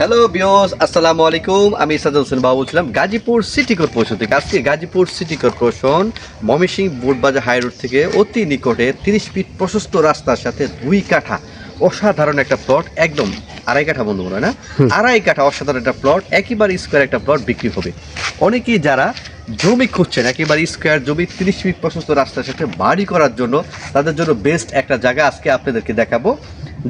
Hello বিয়স আসসালামু আলাইকুম আমি সাদা হোসেন বাবু বলছিলাম গাজীপুর সিটি কর্পোরেশন থেকে। আজকে Gazipur city corporation Mymensingh Board Bazar high road থেকে অতি নিকটে তিরিশ ফিট প্রশস্ত রাস্তার সাথে দুই কাঠা অসাধারণ একটা প্লট একদম আড়াই কাঠা বন্ধু মনে না? আড়াই কাঠা অসাধারণ একটা প্লট একেবারে স্কোয়ার একটা প্লট বিক্রি হবে। অনেকেই যারা জমি খুঁজছেন একেবারে স্কোয়ার জমি তিরিশ ফিট প্রশস্ত রাস্তার সাথে বাড়ি করার জন্য তাদের জন্য বেস্ট একটা জায়গা আজকে আপনাদেরকে দেখাবো।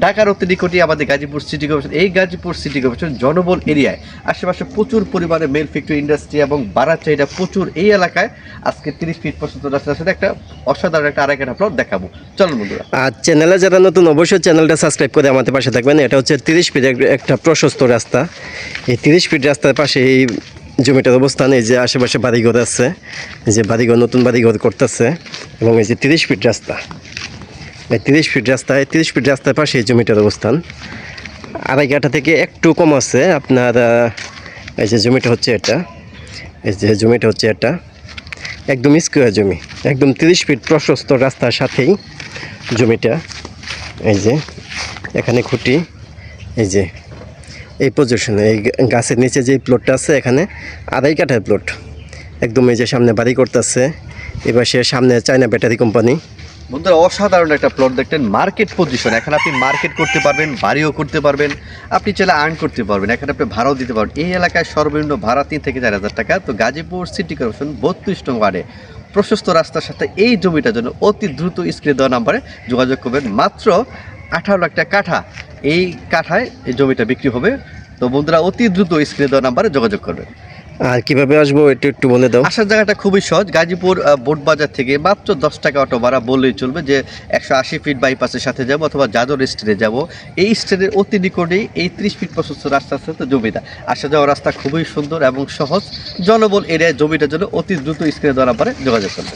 ঢাকার অতি আমাদের গাজীপুর সিটি কর্পোরেশন। এই গাজীপুর সিটি কর্পোরেশন জনবল এরিয়ায় আশেপাশে প্রচুর পরিমাণে মেল ফ্যাক্টরি ইন্ডাস্ট্রি এবং বাড়ার চাহিদা প্রচুর এই এলাকায় আজকে তিরিশ ফিট পর্যন্ত রাস্তার সাথে একটা অসাধারণ একটা কাঠা প্লট দেখাবো। চলুন বন্ধুরা। আর চ্যানেলে যারা নতুন, অবশ্যই চ্যানেলটা সাবস্ক্রাইব করে আমাদের পাশে থাকবেন। এটা হচ্ছে তিরিশ ফিট একটা প্রশস্ত রাস্তা। এই তিরিশ ফিট রাস্তার পাশে এই জমিটার অবস্থান, এই যে আশেপাশে বাড়িঘর আছে যে বাড়িঘর, নতুন বাড়িঘর করতেছে, এবং এই যে তিরিশ ফিট রাস্তা। তিরিশ ফিট রাস্তায়, তিরিশ ফিট রাস্তার পাশে জমিটার অবস্থান। আড়াই কাঠা থেকে একটু কম আছে আপনার এই যে জমিটা হচ্ছে এটা। এই যে জমিটা হচ্ছে এটা। একদম স্কোয়ার জমি, একদম তিরিশ ফিট প্রশস্ত রাস্তার সাথেই জমিটা। এই যে এখানে খুঁটি, এই যে এই পজিশনে এই গাছের নিচে যে প্লটটা আছে, এখানে আড়াই কাঠার প্লট একদম এই যে সামনে বাড়ি করতেছে এবার সে সামনে চায়না ব্যাটারি কোম্পানি বন্ধুরা, অসাধারণ একটা প্লট দেখতেন মার্কেট পজিশন এখন আপনি মার্কেট করতে পারবেন, বাড়িও করতে পারবেন, আপনি চাইলে আর্ন করতে পারবেন। এখানে আপনি ভাড়াও দিতে পারবেন। এই এলাকায় সর্বনিম্ন ভাড়া তিন থেকে চার হাজার টাকা। তো গাজীপুর সিটি কর্পোরেশন বত্রিশ নং ওয়ার্ডে প্রশস্ত রাস্তার সাথে এই জমিটার জন্য অতি দ্রুত স্ক্রিনে দেওয়া নাম্বারে যোগাযোগ করবেন। মাত্র আঠারো লাখ টাকা কাঠা এই কাঠায় এই জমিটা বিক্রি হবে। তো বন্ধুরা, অতি দ্রুত স্ক্রিনে দেওয়া নাম্বারে যোগাযোগ করবেন। আর কীভাবে আসব একটু একটু বলে দাও। আসার জায়গাটা খুবই সহজ। গাজীপুর বোট বাজার থেকে মাত্র দশ টাকা অটো ভাড়া বললেই চলবে যে একশো আশি ফিট বাইপাসের সাথে যাব অথবা যাদর স্টেটে যাব। এই স্টেটের অতি নিকটেই এই ত্রিশ ফিট প্রশস্ত রাস্তার সাথে জমিটা আসা যাওয়ার রাস্তা খুবই সুন্দর এবং সহজ। জনবল এরিয়ায় জমিটার জন্য অতি দ্রুত স্ক্রিনে ধরা পরে যোগাযোগ করবে।